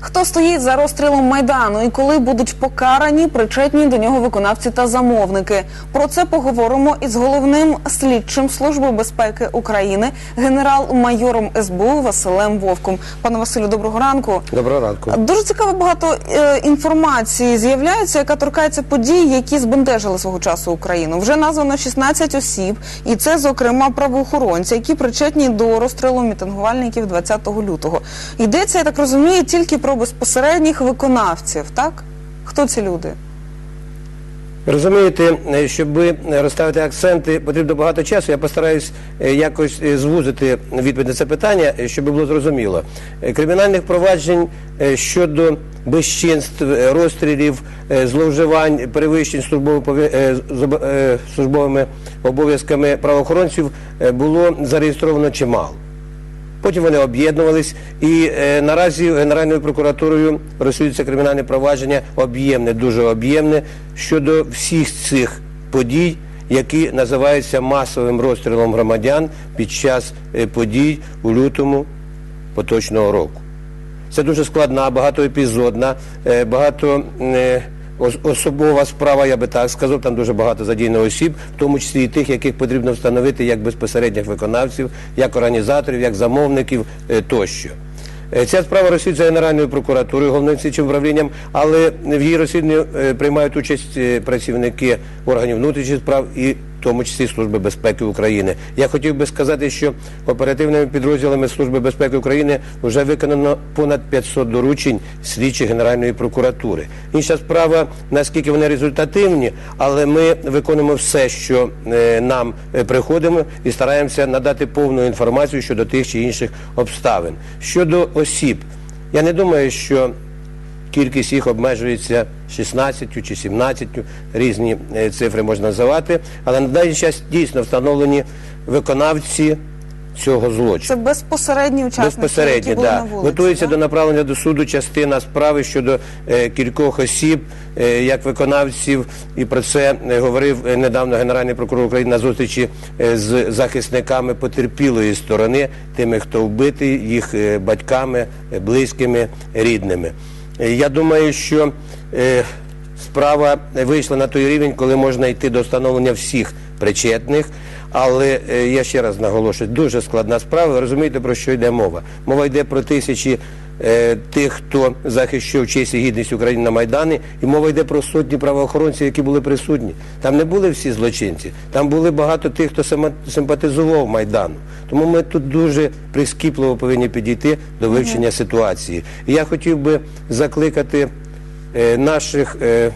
Хто стоїть за розстрілом майдану і коли будуть покарані причетні до нього виконавці та замовники? Про це поговоримо із головним слідчим служби безпеки України, генерал-майором СБУ Василем Вовком. Пане Василю, доброго ранку. Доброго ранку. Дуже цікаво багато е, інформації з'являється, яка торкається подій, які збентежили свого часу Україну. Вже названо 16 осіб, і це, зокрема, правоохоронці, які причетні до розстрілу мітингувальників 20 лютого. Йдеться, я так розумію, тільки про безпосередніх виконавців. Так хто ці люди? Розумієте, щоб розставити акценти, потрібно багато часу. Я постараюсь е, якось е, звузити відповідь на це питання, е, щоб було зрозуміло. Кримінальних проваджень щодо безчинств, розстрілів, зловживань, перевищень службовими обов'язками правоохоронців було зареєстровано чимало. Потім вони об'єднувались, і е, наразі Генеральною прокуратурою розслідується кримінальне провадження об'ємне, дуже об'ємне щодо всіх цих подій, які називаються масовим розстрілом громадян під час е, подій у лютому поточного року. Це дуже складна, багатоепізодна, е, багато е, особова справа, я би так сказав. Там дуже багато задійно осіб, в тому числі і тих, яких потрібно встановити як безпосередніх виконавців, як організаторів, як замовників е, тощо. Е, Ця справа розслідується Генеральною прокуратурою, головним слідчим управлінням, але в її розслідуванні е, приймають участь працівники органів внутрішніх справ і тому числі Служби безпеки України. Я хотів би сказати, що оперативними підрозділами Служби безпеки України вже виконано понад 500 доручень слідчих Генеральної прокуратури. Інша справа, наскільки вони результативні, але ми виконуємо все, що е, нам е, приходимо, і стараємося надати повну інформацію щодо тих чи інших обставин. Щодо осіб, я не думаю, що кількість їх обмежується 16 чи 17, різні е, цифри можна називати, але на даний час дійсно встановлені виконавці цього злочину. Це безпосередні учасники, Безпосередньо, які були да. на вулиці. готується так? до направлення до суду частина справи щодо е, кількох осіб, е, як виконавців, і про це е, говорив е, недавно Генеральний прокурор України на зустрічі з захисниками потерпілої сторони, тими, хто вбитий, їх батьками, близькими, рідними. Е, Я думаю, що е, справа вийшла на той рівень, коли можна йти до встановлення всіх причетних. Але е, я ще раз наголошую, дуже складна справа. Ви розумієте, про що йде мова? Мова йде про тисячі тих, хто захищав честь і гідність України на Майдані, і мова йде про сотні правоохоронців, які були присутні. Там не були всі злочинці, там були багато тих, хто симпатизував Майдану. Тому ми тут дуже прискіпливо повинні підійти до вивчення ситуації. І я хотів би закликати е, наших е,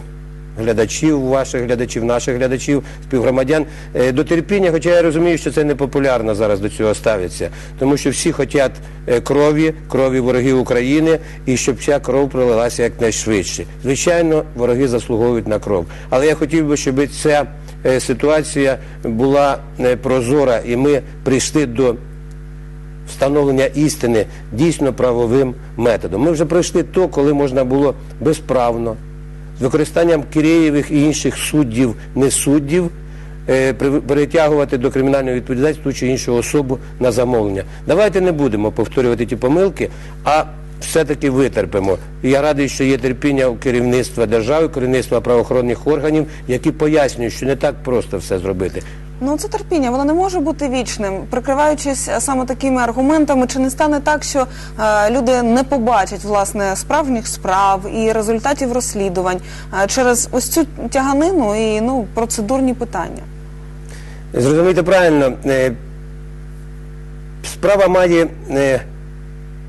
глядачів, ваших глядачів, наших глядачів, співгромадян е, до терпіння, хоча я розумію, що це не популярно зараз до цього ставиться, тому що всі хочуть е, крові, крові ворогів України, і щоб ця кров пролилася якнайшвидше. Звичайно, вороги заслуговують на кров. Але я хотів би, щоб ця е, ситуація була прозора, і ми прийшли до встановлення істини дійсно правовим методом. Ми вже пройшли то, коли можна було безправно, з використанням Киреєвих і інших суддів, не суддів, е, перетягувати до кримінальної відповідальності ту чи іншу особу на замовлення. Давайте не будемо повторювати ті помилки, а все-таки витерпимо. Я радий, що є терпіння у керівництва держави, керівництва правоохоронних органів, які пояснюють, що не так просто все зробити. Ну це терпіння, воно не може бути вічним, прикриваючись е, саме такими аргументами. Чи не стане так, що е, люди не побачать власне справжніх справ і результатів розслідувань е, через ось цю тяганину і ну процедурні питання? Зрозумійте правильно, е, справа має е,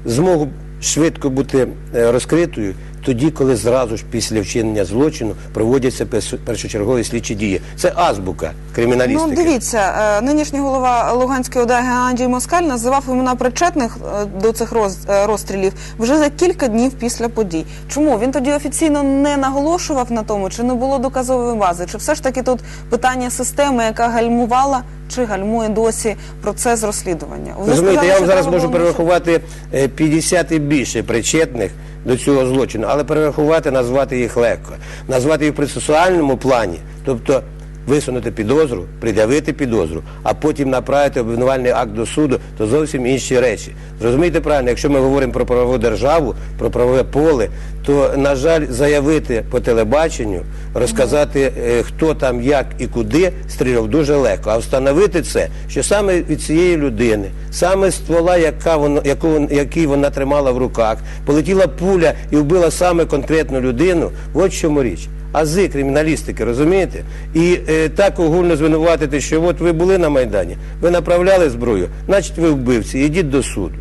змогу швидко бути е, розкритою тоді, коли зразу ж після вчинення злочину проводяться першочергові слідчі дії. Це азбука криміналістики. Ну дивіться, е, нинішній голова Луганської ОДА Геннадій Москаль називав імена причетних е, до цих е, розстрілів вже за кілька днів після подій. Чому він тоді офіційно не наголошував на тому, чи не було доказової бази? Чи все ж таки тут питання системи, яка гальмувала чи гальмує досі процес розслідування? Ви Розумієте, сказали, я вам що зараз треба можу було перерахувати е, 50 і більше причетних до цього злочину, але перерахувати, назвати їх легко. Назвати їх в процесуальному плані, тобто висунути підозру, пред'явити підозру, а потім направити обвинувальний акт до суду, то зовсім інші речі. Зрозумійте правильно, якщо ми говоримо про правову державу, про правове поле, то, на жаль, заявити по телебаченню, розказати, е, хто там, як і куди стріляв, дуже легко. А встановити це, що саме від цієї людини, саме ствола, яка воно, яку, який вона тримала в руках, полетіла пуля і вбила саме конкретну людину, от чому річ. Ази криміналістики, розумієте? І е, так огульно звинуватити, що от ви були на Майдані, ви направляли зброю, значить ви вбивці, ідіть до суду.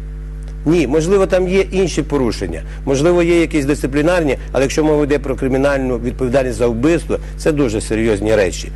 Ні, можливо, там є інші порушення, можливо, є якісь дисциплінарні, але якщо мова йде про кримінальну відповідальність за вбивство, це дуже серйозні речі.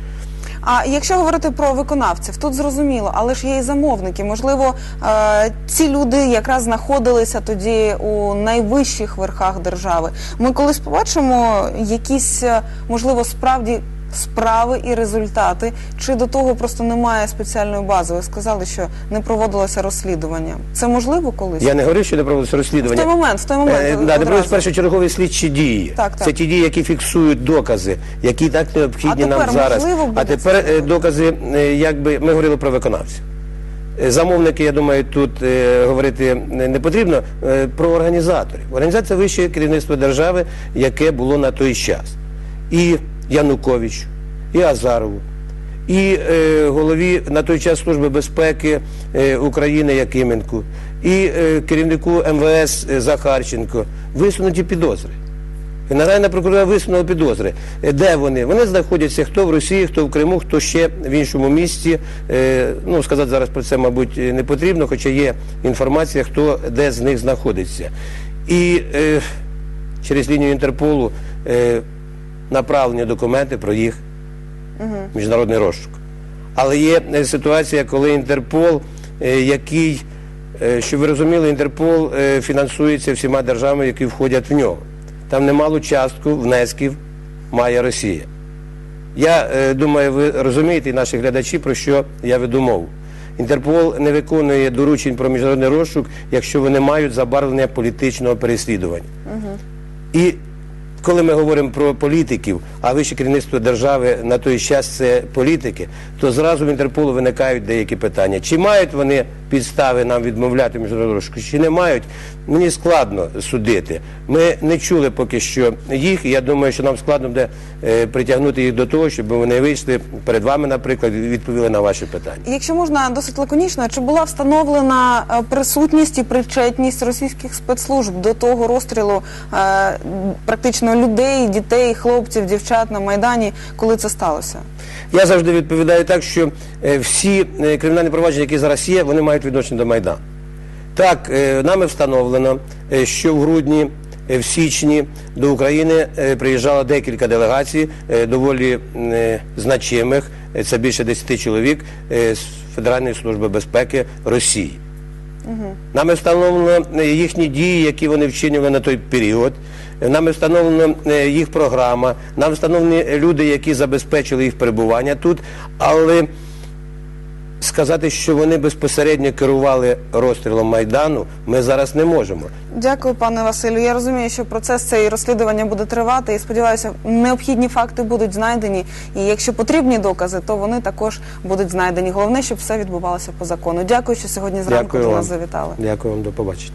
А якщо говорити про виконавців, тут зрозуміло, але ж є і замовники. Можливо, е, ці люди якраз знаходилися тоді у найвищих верхах держави. Ми колись побачимо якісь, е, можливо, справді. Справи і результати, чи до того просто немає спеціальної бази? Ви сказали, що не проводилося розслідування. Це можливо колись? Я не говорив, що не проводилось В розслідування. той момент, в той момент. Е, да, не одразу. проводились першочергові слідчі дії. Так, так. Це ті дії, які фіксують докази, які так необхідні А нам тепер зараз. можливо буде а тепер це? докази, е, якби ми говорили про виконавців. Е, Замовники, я думаю, тут е, говорити не потрібно е, про організаторів. Організація вище керівництво держави, яке було на той час. І Януковичу, і Азарову, і е, голові на той час Служби безпеки е, України Якименку, і е, керівнику МВС е, Захарченко висунуті підозри. Генеральна прокуратура висунула підозри. Е, Де вони? Вони знаходяться хто в Росії, хто в Криму, хто ще в іншому місті. Е, Ну, сказати зараз про це, мабуть, не потрібно, хоча є інформація, хто де з них знаходиться. І через лінію Інтерполу направлені документи про їх міжнародний розшук. Але є е, ситуація, коли Інтерпол, е, який, е, щоб ви розуміли, Інтерпол фінансується всіма державами, які входять в нього. Там немалу частку внесків має Росія. Я думаю, ви розумієте, і наші глядачі, про що я веду мову. Інтерпол не виконує доручень про міжнародний розшук, якщо вони мають забарвлення політичного переслідування. І коли ми говоримо про політиків, а вище керівництво держави на той час це політики, то зразу в Інтерполу виникають деякі питання. Чи мають вони підстави нам відмовляти в міжнародному розшуку, чи не мають, мені складно судити. Ми не чули поки що їх, і я думаю, що нам складно буде е, притягнути їх до того, щоб вони вийшли перед вами, наприклад, і відповіли на ваші питання. Якщо можна досить лаконічно, чи була встановлена е, присутність і причетність російських спецслужб до того розстрілу е, практично людей, дітей, хлопців, дівчат на майдані, коли це сталося? Я завжди відповідаю так, що всі кримінальні провадження, які зараз є, вони мають відношення до Майдану. Так, е, нами встановлено, е, що в грудні, е, в січні до України приїжджало декілька делегацій, доволі значимих, це більше 10 чоловік з Федеральної служби безпеки Росії. Нами встановлено їхні дії, які вони вчинювали на той період. Нами встановлено е, їх програма, нам встановлені люди, які забезпечили їх перебування тут. Але сказати, що вони безпосередньо керували розстрілом Майдану, ми зараз не можемо. Дякую, пане Василю. Я розумію, що процес цей розслідування буде тривати, і сподіваюся, необхідні факти будуть знайдені. І якщо потрібні докази, то вони також будуть знайдені. Головне, щоб все відбувалося по закону. Дякую, що сьогодні зранку Дякую до вам. нас завітали. Дякую вам, до побачення.